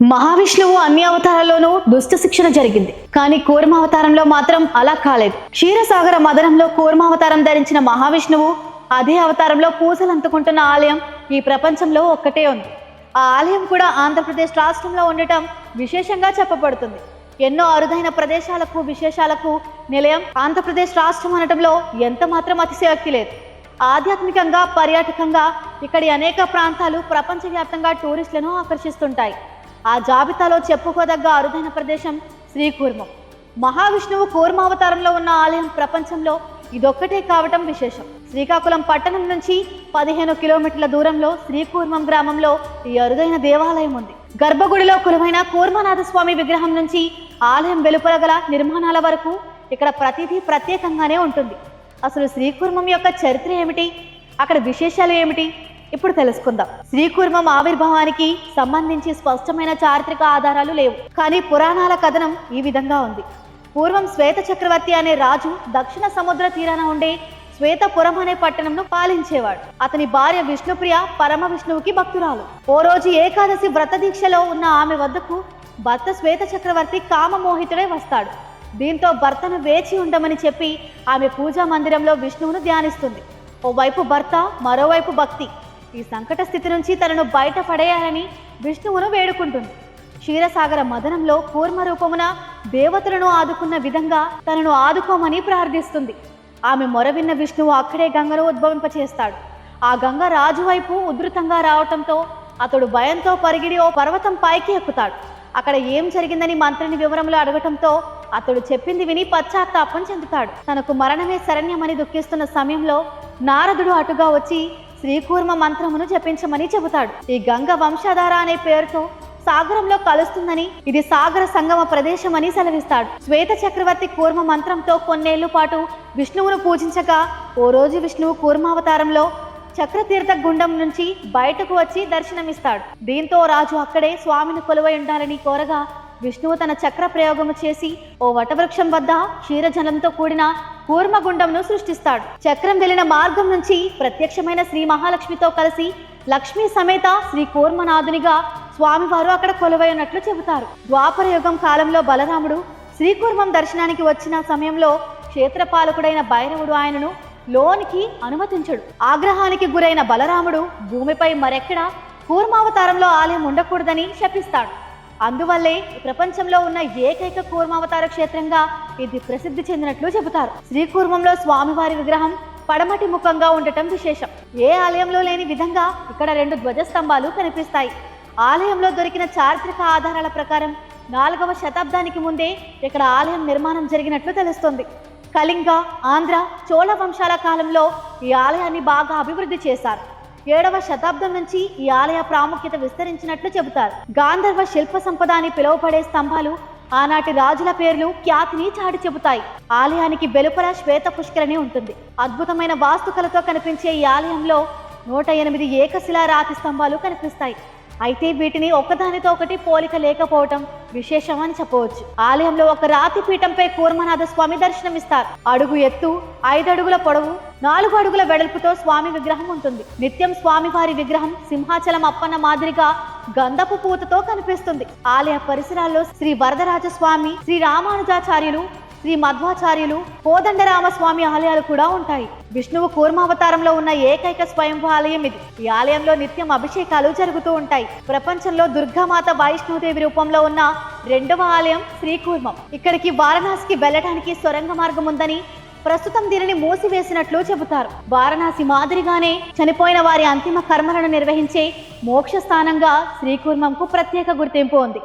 మహావిష్ణువు అన్ని అవతారాల్లోనూ దుష్ట శిక్షణ జరిగింది. కానీ కూర్మావతారంలో మాత్రం అలా కాలేదు. క్షీరసాగర మదనంలో కూర్మావతారం ధరించిన మహావిష్ణువు అదే అవతారంలో పూజలు అందుకుంటున్న ఆలయం ఈ ప్రపంచంలో ఒక్కటే ఉంది. ఆ ఆలయం కూడా ఆంధ్రప్రదేశ్ రాష్ట్రంలో ఉండటం విశేషంగా చెప్పబడుతుంది. ఎన్నో అరుదైన ప్రదేశాలకు విశేషాలకు నిలయం ఆంధ్రప్రదేశ్ రాష్ట్రం అనటంలో ఎంత మాత్రం అతిశయోక్తి లేదు. ఆధ్యాత్మికంగా పర్యాటకంగా ఇక్కడి అనేక ప్రాంతాలు ప్రపంచవ్యాప్తంగా టూరిస్టులను ఆకర్షిస్తుంటాయి. ఆ జాబితాలో చెప్పుకోదగ్గ అరుదైన ప్రదేశం శ్రీకూర్మం. మహావిష్ణువు కూర్మావతారంలో ఉన్న ఆలయం ప్రపంచంలో ఇదొక్కటే కావటం విశేషం. శ్రీకాకుళం పట్టణం నుంచి పదిహేను కిలోమీటర్ల దూరంలో శ్రీకూర్మం గ్రామంలో ఈ అరుదైన దేవాలయం ఉంది. గర్భగుడిలో కొలువైన కూర్మనాథస్వామి విగ్రహం నుంచి ఆలయం వెలుపల గల నిర్మాణాల వరకు ఇక్కడ ప్రతిదీ ప్రత్యేకంగానే ఉంటుంది. అసలు శ్రీకూర్మం యొక్క చరిత్ర ఏమిటి? అక్కడ విశేషాలు ఏమిటి? ఇప్పుడు తెలుసుకుందాం. శ్రీకుర్మం ఆవిర్భావానికి సంబంధించి స్పష్టమైన చారిత్రక ఆధారాలు లేవు. కానీ పురాణాల కథనం ఈ విధంగా ఉంది. పూర్వం శ్వేత చక్రవర్తి అనే రాజు దక్షిణ సముద్ర తీరాన ఉండే శ్వేతపురం అనే పట్టణంను పాలించేవాడు. అతని భార్య విష్ణుప్రియ పరమ విష్ణువుకి భక్తురాలు. ఓ రోజు ఏకాదశి వ్రత దీక్షలో ఉన్న ఆమె వద్దకు భర్త శ్వేత చక్రవర్తి కామమోహితుడే వస్తాడు. దీంతో భర్తను వేచి ఉండమని చెప్పి ఆమె పూజా మందిరంలో విష్ణువును ధ్యానిస్తుంది. ఓవైపు భర్త మరోవైపు భక్తి. ఈ సంకట స్థితి నుంచి తనను బయట పడేయాలని విష్ణువును వేడుకుంటుంది. క్షీరసాగర మదనంలో కూర్మ రూపమున దేవతలను ఆదుకున్న విధంగా తనను ఆదుకోమని ప్రార్థిస్తుంది. ఆమె మొరవిన్న విష్ణువు అక్కడే గంగను ఉద్భవింపచేస్తాడు. ఆ గంగ రాజు వైపు ఉధృతంగా రావటంతో అతడు భయంతో పరిగిడి ఓ పర్వతం పైకి ఎక్కుతాడు. అక్కడ ఏం జరిగిందని మంత్రిని వివరములు అడగటంతో అతడు చెప్పింది విని పశ్చాత్తాపం చెందుతాడు. తనకు మరణమే శరణ్యమని దుఃఖిస్తున్న సమయంలో నారదుడు అటుగా వచ్చి శ్రీకూర్మ మంత్రమును జపించమని చెబుతాడు. ఈ గంగ వంశధార అనే పేరుతో సాగరంలో కలుస్తుందని ఇది సాగర సంగమ ప్రదేశమని సెలవిస్తాడు. శ్వేత చక్రవర్తి కూర్మ మంత్రంతో కొన్నేళ్ళ పాటు విష్ణువును పూజించగా ఓ రోజు విష్ణువు కూర్మావతారంలో చక్రతీర్థ గుండం నుంచి బయటకు వచ్చి దర్శనమిస్తాడు. దీంతో రాజు అక్కడే స్వామిని కొలువై ఉండాలని కోరగా విష్ణువు తన చక్ర ప్రయోగము చేసి ఓ వటవృక్షం వద్ద క్షీరజలంతో కూడిన కూర్మగుండంను సృష్టిస్తాడు. చక్రం వెళ్ళిన మార్గం నుంచి ప్రత్యక్షమైన శ్రీ మహాలక్ష్మితో కలిసి లక్ష్మీ సమేత శ్రీ కూర్మనాథునిగా స్వామివారు అక్కడ కొలువైనట్లు చెబుతారు. ద్వాపర యుగం కాలంలో బలరాముడు శ్రీకూర్మం దర్శనానికి వచ్చిన సమయంలో క్షేత్రపాలకుడైన భైరవుడు ఆయనను లోనికి అనుమతించడు. ఆగ్రహానికి గురైన బలరాముడు భూమిపై మరెక్కడా కూర్మావతారంలో ఆలయం ఉండకూడదని శపిస్తాడు. అందువల్లే ప్రపంచంలో ఉన్న ఏకైక కూర్మావతార క్షేత్రంగా ఇది ప్రసిద్ధి చెందినట్లు చెబుతారు. శ్రీకూర్మంలో స్వామివారి విగ్రహం పడమటి ముఖంగా ఉండటం విశేషం. ఏ ఆలయంలో లేని విధంగా ఇక్కడ రెండు ధ్వజస్తంభాలు కనిపిస్తాయి. ఆలయంలో దొరికిన చారిత్రక ఆధారాల ప్రకారం నాలుగవ శతాబ్దానికి ముందే ఇక్కడ ఆలయం నిర్మాణం జరిగినట్లు తెలుస్తుంది. కళింగ ఆంధ్ర చోళ వంశాల కాలంలో ఈ ఆలయాన్ని బాగా అభివృద్ధి చేశారు. ఏడవ శతాబ్దం నుంచి ఈ ఆలయ ప్రాముఖ్యత విస్తరించినట్లు చెబుతారు. గాంధర్వ శిల్ప సంపద అని పిలువబడే స్తంభాలు ఆనాటి రాజుల పేర్లు ఖ్యాతిని చాటి చెబుతాయి. ఆలయానికి వెలుపల శ్వేత పుష్కరిణి ఉంటుంది. అద్భుతమైన వాస్తుకలతో కనిపించే ఈ ఆలయంలో నూట ఎనిమిది ఏకశిలా రాతి స్తంభాలు కనిపిస్తాయి. అయితే వీటిని ఒకదానితో ఒకటి పోలిక లేకపోవటం విశేషమని చెప్పవచ్చు. ఆలయంలో ఒక రాతి పీఠంపై కూర్మనాథ స్వామి దర్శనమిస్తారు. అడుగు ఎత్తు ఐదు అడుగుల పొడవు నాలుగు అడుగుల వెడల్పుతో స్వామి విగ్రహం ఉంటుంది. నిత్యం స్వామివారి విగ్రహం సింహాచలం అప్పన్న మాదిరిగా గంధపు పూతతో కనిపిస్తుంది. ఆలయ పరిసరాల్లో శ్రీ వరదరాజ స్వామి శ్రీ రామానుజాచార్యులు శ్రీ మధ్వాచార్యులు కోదండరామస్వామి ఆలయాలు కూడా ఉంటాయి. విష్ణువు కూర్మావతారంలో ఉన్న ఏకైక స్వయంభూ ఆలయం ఇది. ఈ ఆలయంలో నిత్యం అభిషేకాలు జరుగుతూ ఉంటాయి. ప్రపంచంలో దుర్గామాత వైష్ణోదేవి రూపంలో ఉన్న రెండవ ఆలయం శ్రీకూర్మం. ఇక్కడికి వారణాసికి వెళ్ళడానికి సొరంగ మార్గం ఉందని ప్రస్తుతం దీనిని మూసివేసినట్లు చెబుతారు. వారణాసి మాదిరిగానే చనిపోయిన వారి అంతిమ కర్మలను నిర్వహించే మోక్ష స్థానంగా శ్రీకూర్మంకు ప్రత్యేక గుర్తింపు ఉంది.